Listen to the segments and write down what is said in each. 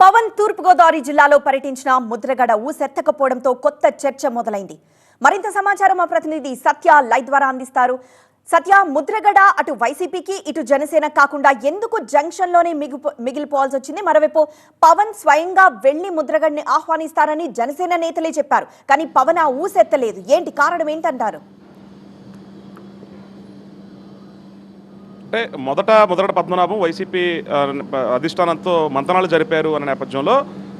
పవన్ తూర్పుగోదావరి జిల్లాలో పర్యటించిన ముద్రగడ ఊసెత్తకపోవడంతో కొత్త చర్చ మొదలైంది. మరింత సమాచారం మా ప్రతినిధి సత్య లైవ్ ద్వారా అందిస్తారు. సత్య ముద్రగడ అటు వైసీపీకి ఇటు జనసేన కాకుండా ఎందుకు జంక్షన్లోనే మిగిపో మిగిలిపోవాల్సి వచ్చింది? మరోవైపు పవన్ స్వయంగా వెళ్ళి ముద్రగడ్ని ఆహ్వానిస్తారని జనసేన నేతలే చెప్పారు. కానీ పవన్ ఆ ఊసెత్తలేదు ఏంటి కారణం ఏంటంటారు? అంటే మొదట మొదట పద్మనాభం వైసీపీ అధిష్టానంతో మంతనాలు జరిపారు అనే నేపథ్యంలో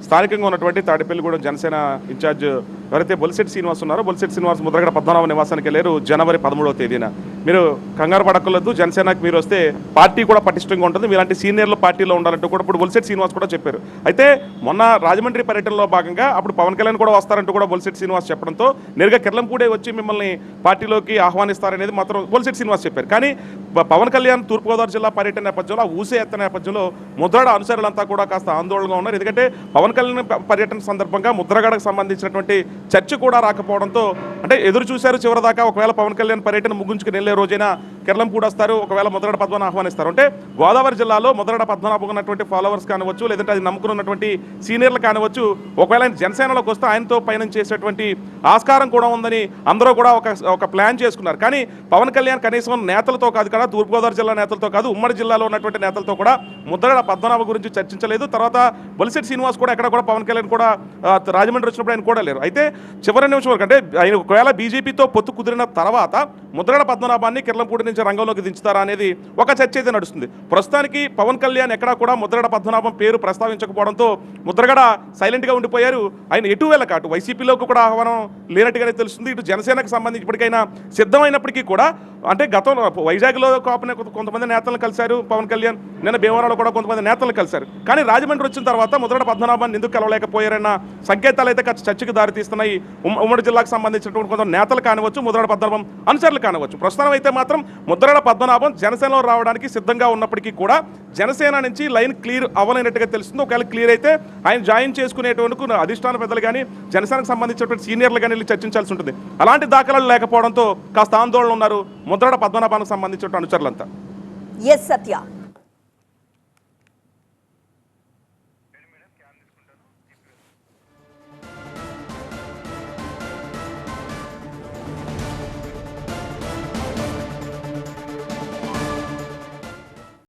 స్థానికంగా ఉన్నటువంటి తాడిపల్లిగూడెం జనసేన ఇన్ఛార్జ్ ఎవరైతే బొలిసెట్ శ్రీనివాస్ ఉన్నారో బొలిసెట్ శ్రీనివాస్ ముద్రగడ పద్మనాభ నివాసానికి వెళ్ళారు జనవరి పదమూడవ తేదీన. మీరు కంగారు పడక్కర్లేదు జనసేనకి మీరు వస్తే పార్టీ కూడా పటిష్టంగా ఉంటుంది. మీలాంటి సీనియర్లు పార్టీలో ఉండాలంటూ కూడా ఇప్పుడు బొలిసెట్ శ్రీనివాస్ కూడా చెప్పారు. అయితే మొన్న రాజమండ్రి పర్యటనలో భాగంగా అప్పుడు పవన్ కళ్యాణ్ కూడా వస్తారంటూ కూడా బొలిసెట్ శ్రీనివాస్ చెప్పడంతో నేరుగా కిర్లంపూడే వచ్చి మిమ్మల్ని పార్టీలోకి ఆహ్వానిస్తారనేది మాత్రం బొలిసెట్ శ్రీనివాస్ చెప్పారు. కానీ పవన్ కళ్యాణ్ తూర్పుగోదావరి జిల్లా పర్యటన నేపథ్యంలో ఊసే ఎత్త నేపథ్యంలో ముద్రగడ అనుసరులంతా కూడా కాస్త ఆందోళనగా ఉన్నారు. ఎందుకంటే పవన్ కళ్యాణ్ పర్యటన సందర్భంగా ముద్రగడకు సంబంధించినటువంటి చర్చ కూడా రాకపోవడంతో అంటే ఎదురు చూశారు చివరిదాకా ఒకవేళ పవన్ కళ్యాణ్ పర్యటన ముగించుకుని వెళ్ళే రోజైనా కేరళం కూడా వస్తారు. ఒకవేళ ముద్రగడ పద్మనాభం ఆహ్వానిస్తారు. అంటే గోదావరి జిల్లాలో ముద్రగడ పద్మనాభం ఉన్నటువంటి ఫాలోవర్స్ కానివచ్చు లేదంటే అది నమ్ముకున్నటువంటి సీనియర్లు కానివచ్చు ఒకవేళ ఆయన జనసేనలోకి వస్తే ఆయనతో పయనం చేసేటువంటి ఆస్కారం కూడా ఉందని అందరూ కూడా ఒక ఒక ప్లాన్ చేసుకున్నారు. కానీ పవన్ కళ్యాణ్ కనీసం నేతలతో కాదు కదా తూర్పుగోదావరి జిల్లా నేతలతో కాదు ఉమ్మడి జిల్లాలో ఉన్నటువంటి నేతలతో కూడా ముద్రగడ పద్మనాభ గురించి చర్చించలేదు. తర్వాత బొలిసెట్ శ్రీనివాస్ కూడా ఎక్కడ కూడా పవన్ కళ్యాణ్ కూడా రాజమండ్రి వచ్చినప్పుడు ఆయన కూడా లేరు. అయితే చివరి నిమిషం వరకు అంటే ఆయన ఒకవేళ బీజేపీతో పొత్తు కుదిరిన తర్వాత ముద్రగడ పద్మనాభాన్ని కిర్లంపూడి నుంచి రంగంలోకి దించుతారా అనేది ఒక చర్చ అయితే నడుస్తుంది. ప్రస్తుతానికి పవన్ కళ్యాణ్ ఎక్కడా కూడా ముద్రగడ పద్మనాభం పేరు ప్రస్తావించకపోవడంతో ముద్రగడ సైలెంట్గా ఉండిపోయారు. ఆయన ఎటు వెళ్ళక అటు వైసీపీలోకి కూడా ఆహ్వానం లేనట్టుగానే తెలుస్తుంది. ఇటు జనసేనకు సంబంధించి ఇప్పటికైనా సిద్ధమైనప్పటికీ కూడా అంటే గతంలో వైజాగ్లో కాపునే కొంతమంది నేతలను కలిశారు పవన్ కళ్యాణ్ నిన్న భీమవరంలో కూడా కొంతమంది నేతలను కలిశారు. కానీ రాజమండ్రి వచ్చిన తర్వాత ముద్రగడ పద్మనాభాన్ని ఎందుకు కలవలేకపోయారన్న సంకేతాలు అయితే చర్చకు దారితీస్తున్నాయి. ఉమ్మడి జిల్లాకు సంబంధించినటువంటి కొంత నేతలు కానివచ్చు ముద్రగడ పద్మనాభం అనుచరులు కానివచ్చు ప్రస్తుతం అయితే మాత్రం ముద్రల పద్మనాభం జనసేనలో రావడానికి సిద్ధంగా ఉన్నప్పటికీ కూడా జనసేన నుంచి లైన్ క్లియర్ అవ్వలేనట్టుగా తెలుస్తుంది. ఒకవేళ క్లియర్ అయితే ఆయన జాయిన్ చేసుకునేటువంటి అధిష్టాన పెద్దలు కానీ జనసేనకు సంబంధించినటువంటి సీనియర్లు కానీ వెళ్ళి చర్చించాల్సి ఉంటుంది. అలాంటి దాఖలాలు లేకపోవడంతో కాస్త ఆందోళన ఉన్నారు ముద్రగడ పద్మనాభానికి సంబంధించిన అనుచరులంతా. ఎస్ సత్య